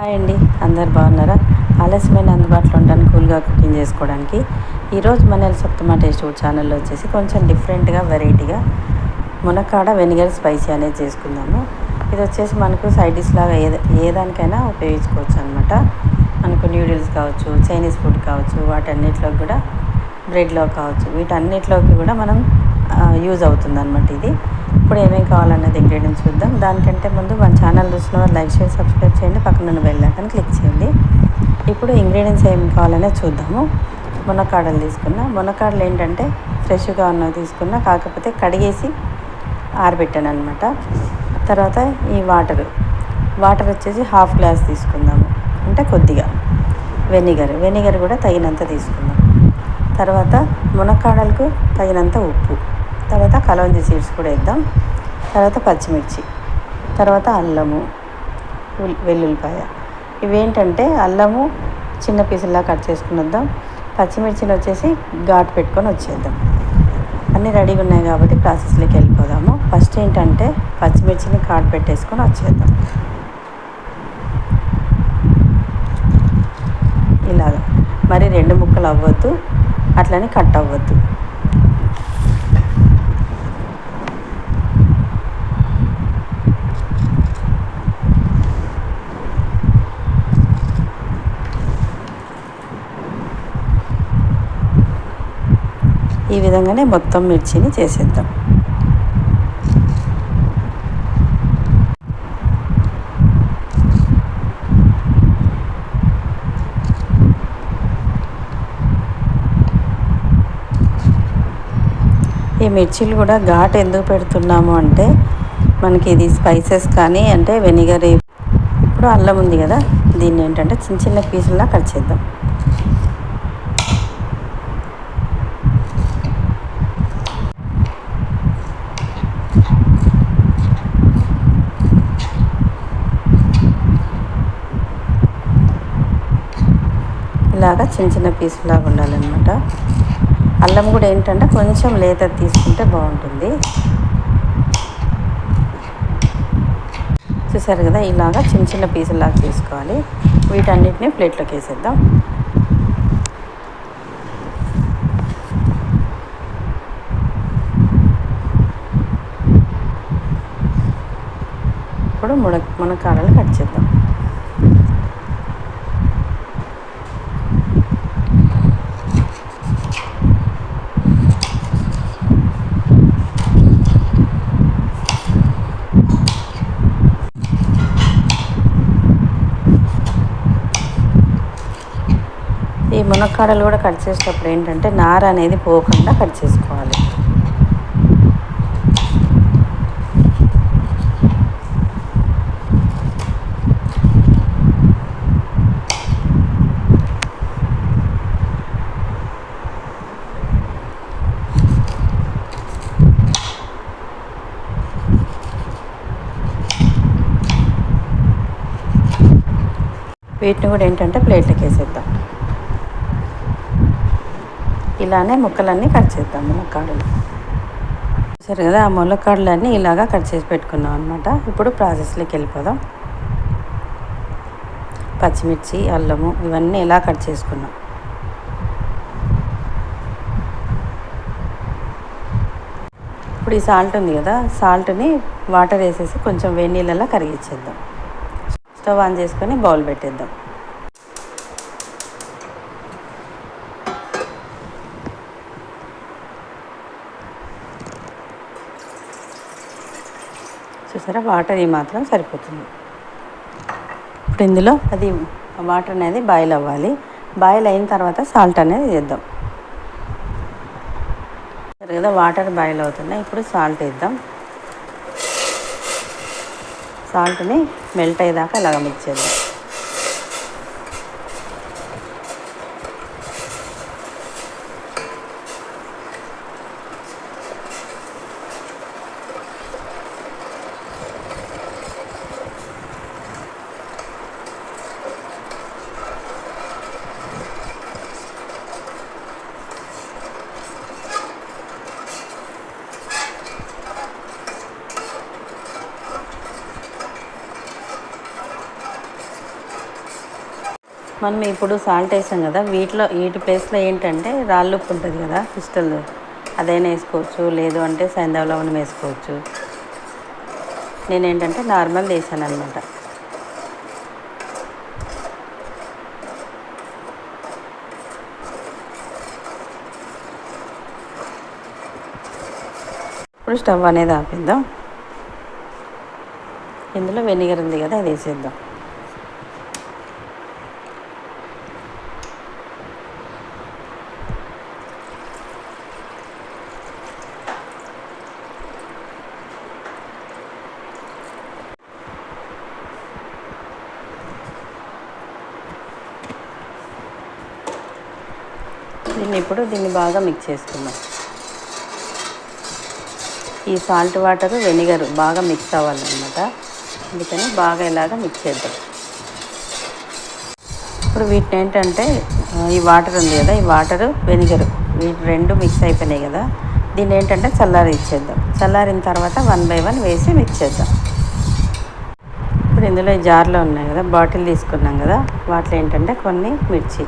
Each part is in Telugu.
హాయ్ అండి అందరు బాగున్నారా? ఆలస్యమైన అందుబాటులో ఉంటాను కూల్గా కుకింగ్ చేసుకోవడానికి. ఈరోజు మన సప్తమా టేస్ట్ ఫుడ్ ఛానల్లో వచ్చేసి కొంచెం డిఫరెంట్గా వెరైటీగా మునక్కాడ వెనిగర్ స్పైసీ అనేది చేసుకుందాము. ఇది వచ్చేసి మనకు సైడ్ డిష్ లాగా ఏ ఏ దానికైనా ఉపయోగించుకోవచ్చు అనమాట మనకు న్యూడిల్స్ కావచ్చు చైనీస్ ఫుడ్ కావచ్చు వాటన్నిటిలో కూడా బ్రెడ్లో కావచ్చు. వీటన్నిటిలోకి కూడా మనం యూజ్ అవుతుంది అనమాట ఇది. ఇప్పుడు ఏమేమి కావాలన్నది ఇంగ్రీడియంట్స్ చూద్దాం. దానికంటే ముందు మన ఛానల్ చూసిన వారు లైక్ షేర్ సబ్స్క్రైబ్ చేయండి. పక్కన వెళ్ళాకని క్లిక్ చేయండి. ఇప్పుడు ఇంగ్రీడియంట్స్ ఏమి కావాలనేది చూద్దాము. మునక్కాడలు తీసుకున్న. మునక్కాడలు ఏంటంటే ఫ్రెష్గా ఉన్నవి తీసుకున్నా. కాకపోతే కడిగేసి ఆరబెట్టాను అనమాట తర్వాత ఈ వాటర్. వాటర్ వచ్చేసి హాఫ్ గ్లాస్ తీసుకుందాము. అంటే కొద్దిగా. వెనిగర్. వెనిగర్ కూడా తగినంత తీసుకుందాం. తర్వాత మునక్కాడలకు తగినంత ఉప్పు. తర్వాత కలవంజి సీడ్స్ కూడా వేద్దాం. తర్వాత పచ్చిమిర్చి తర్వాత అల్లము వెల్లుల్లిపాయ. ఇవేంటంటే అల్లము చిన్న పీసుల్లా కట్ చేసుకుని వద్దాం పచ్చిమిర్చిని వచ్చేసి ఘాటు పెట్టుకొని వచ్చేద్దాం. అన్నీ రెడీగా ఉన్నాయి కాబట్టి ప్రాసెస్లోకి వెళ్ళిపోదాము. ఫస్ట్ ఏంటంటే పచ్చిమిర్చిని ఘాటు పెట్టేసుకొని వచ్చేద్దాం. ఇలాగ. మరి రెండు ముక్కలు అవ్వద్దు. అట్లనే కట్ అవ్వద్దు. ఈ విధంగానే మొత్తం మిర్చిని చేసేద్దాం. ఈ మిర్చీలు కూడా ఘాట్ ఎందుకు పెడుతున్నాము అంటే మనకి ఇది స్పైసెస్ కానీ అంటే వెనిగర్ ఇప్పుడు అల్లం ఉంది కదా దీన్ని ఏంటంటే చిన్న చిన్న పీసులా కట్ చేద్దాం. బాగా చిన్న చిన్న పీసులాగా ఉండాలన్నమాట. అల్లం కూడా ఏంటంటే కొంచెం లేత తీసుకుంటే బాగుంటుంది. చూసారు కదా ఇలాగా చిన్న చిన్న పీసులాగా తీసుకోవాలి. వీటన్నిటిని ప్లేట్లోకి వేసేద్దాం. ఇప్పుడు ముడ మునక్కాడలు కట్ చేద్దాం. మునక్కాడలు కూడా కట్ చేసేటప్పుడు ఏంటంటే నార అనేది పోకుండా కట్ చేసుకోవాలి. వీటిని కూడా ఏంటంటే ప్లేట్లోకి వేసేద్దాం. ఇలానే ముక్కలన్నీ కట్ చేద్దాం మునక్కాడలు. సరే కదా ఆ మునక్కాడలన్నీ ఇలాగా కట్ చేసి పెట్టుకున్నాం అనమాట ఇప్పుడు ప్రాసెస్లోకి వెళ్ళిపోదాం. పచ్చిమిర్చి అల్లము ఇవన్నీ ఇలా కట్ చేసుకున్నాం. ఇప్పుడు ఈ సాల్ట్ ఉంది కదా సాల్ట్ని వాటర్ వేసేసి కొంచెం వేడి నీళ్ళలో కరిగించేద్దాం. స్టవ్ ఆన్ చేసుకొని బౌల్ పెట్టేద్దాం. చూసారా వాటర్ ఈ మాత్రం సరిపోతుంది. ఇప్పుడు ఇందులో అది వాటర్ అనేది బాయిల్ అవ్వాలి. బాయిల్ అయిన తర్వాత సాల్ట్ అనేది వేద్దాం. సరే కదా వాటర్ బాయిల్ అవుతున్నాయి. ఇప్పుడు సాల్ట్ వేద్దాం. సాల్ట్ని మెల్ట్ అయ్యేదాకా అలాగ మిక్స్ చేద్దాం. మనం ఇప్పుడు సాల్ట్ వేసాం కదా వీటిలో వీటి ప్లేస్లో ఏంటంటే రాళ్ళు ఉప్పు ఉంటుంది కదా క్రిస్టల్ అదైనా వేసుకోవచ్చు లేదు అంటే సైంధవ లవణం వేసుకోవచ్చు. నేనేంటంటే నార్మల్ వేసాను అనమాట ఇప్పుడు స్టవ్ అనేది ఆపేద్దాం. ఇందులో వెనిగర్ ఉంది కదా అది వేసేద్దాం. దీన్ని ఇప్పుడు దీన్ని బాగా మిక్స్ చేసుకుందాం. ఈ సాల్ట్ వాటర్ వెనిగర్ బాగా మిక్స్ అవ్వాలన్నమాట. అందుకని బాగా ఇలాగ మిక్స్ చేద్దాం. ఇప్పుడు వీటిని ఏంటంటే ఈ వాటర్ ఉంది కదా ఈ వాటర్ వెనిగర్ వీటి రెండు మిక్స్ అయిపోయినాయి కదా. దీన్ని ఏంటంటే చల్లారి ఇచ్చేద్దాం. చల్లారిన తర్వాత వన్ బై వన్ వేసి మిక్స్ చేద్దాం. ఇప్పుడు ఇందులో జార్లో ఉన్నాయి కదా బాటిల్ తీసుకున్నాం కదా వాటిలో ఏంటంటే కొన్ని మిర్చి.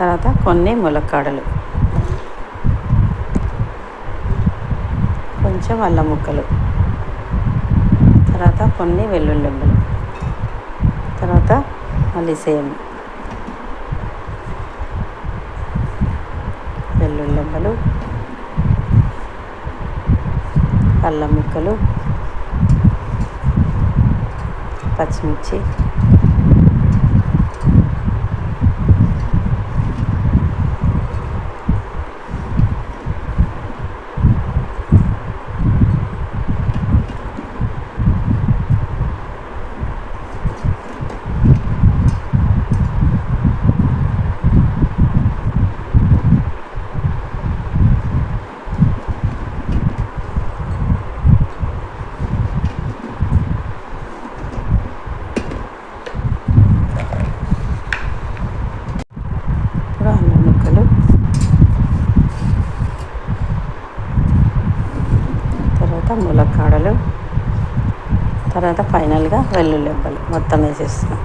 తర్వాత కొన్ని ములక్కాడలు. కొంచెం అల్లం ముక్కలు. తర్వాత కొన్ని వెల్లుల్లింబలు తర్వాత మళ్ళీ సేమ్. వెల్లుల్లింబలు అల్లం ముక్కలు. పచ్చిమిర్చి ఇప్పుడు అల్లం ముక్కలు తర్వాత ములక్కాడలు తర్వాత ఫైనల్గా వెల్లుల్లిబ్బలు మొత్తం వేసేస్తున్నాం.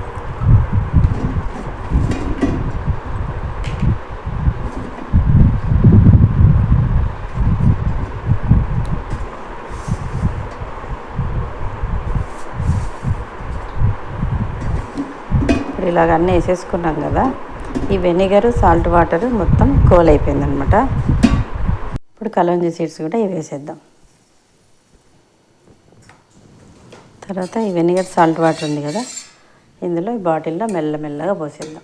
ఇప్పుడు ఇలాగ అన్నీ వేసేసుకున్నాం కదా ఈ వెనిగర్ సాల్ట్ వాటర్ మొత్తం కోల్ అయిపోయింది అనమాట ఇప్పుడు కలంజీ సీడ్స్ కూడా ఇవి వేసేద్దాం. తర్వాత ఈ వెనిగర్ సాల్ట్ వాటర్ ఉంది కదా ఇందులో ఈ బాటిల్లో మెల్లమెల్లగా పోసేద్దాం.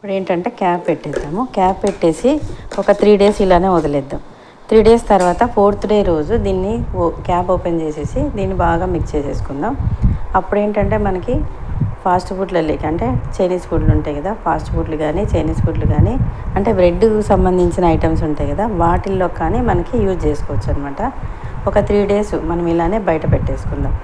ఇప్పుడు ఏంటంటే క్యాప్ పెట్టేద్దాము. క్యాప్ పెట్టేసి ఒక త్రీ డేస్ ఇలానే వదిలేద్దాం. త్రీ డేస్ తర్వాత ఫోర్త్ డే రోజు దీన్ని ఓ- క్యాప్ ఓపెన్ చేసేసి దీన్ని బాగా మిక్స్ చేసేసుకుందాం. అప్పుడు ఏంటంటే మనకి ఫాస్ట్ ఫుడ్లలోకి అంటే చైనీస్ ఫుడ్లు ఉంటాయి కదా ఫాస్ట్ ఫుడ్లు కానీ చైనీస్ ఫుడ్లు కానీ అంటే బ్రెడ్ సంబంధించిన ఐటమ్స్ ఉంటాయి కదా వాటిల్లో కానీ మనకి యూజ్ చేసుకోవచ్చు అనమాట ఒక త్రీ డేస్ మనం ఇలానే బయట పెట్టేసుకుందాం.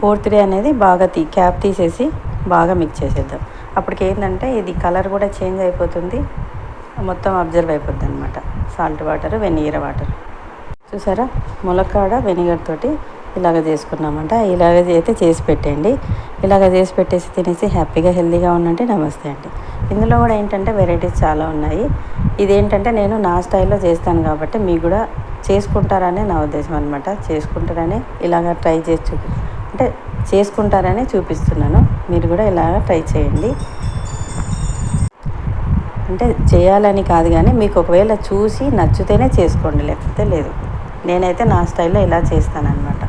ఫోర్త్ డే అనేది బాగా తీ క్యాప్ తీసేసి బాగా మిక్స్ చేసేద్దాం. అప్పటికి ఏంటంటే ఇది కలర్ కూడా చేంజ్ అయిపోతుంది. మొత్తం అబ్జర్వ్ అయిపోద్ది అనమాట సాల్ట్ వాటర్ వెనిగర్ వాటర్. చూసారా? ములక్కాడ వెనిగర్ తోటి ఇలాగ చేసుకున్నామంట. ఇలాగ అయితే చేసి పెట్టండి ఇలాగ చేసి పెట్టేసి తినేసి హ్యాపీగా హెల్తీగా ఉండండి. నమస్తే అండి. ఇందులో కూడా ఏంటంటే వెరైటీస్ చాలా ఉన్నాయి. ఇదేంటంటే నేను నా స్టైల్లో చేస్తాను కాబట్టి మీకు కూడా చేసుకుంటారనే నా ఉద్దేశం అనమాట చేసుకుంటారనే ఇలాగ ట్రై చేసి అంటే చేసుకుంటారని చూపిస్తున్నాను. మీరు కూడా ఇలాగ ట్రై చేయండి. అంటే చేయాలని కాదు కానీ మీకు ఒకవేళ చూసి నచ్చితేనే చేసుకోండి. లేకపోతే లేదు. నేనైతే నా స్టైల్లో ఇలా చేస్తానన్నమాట.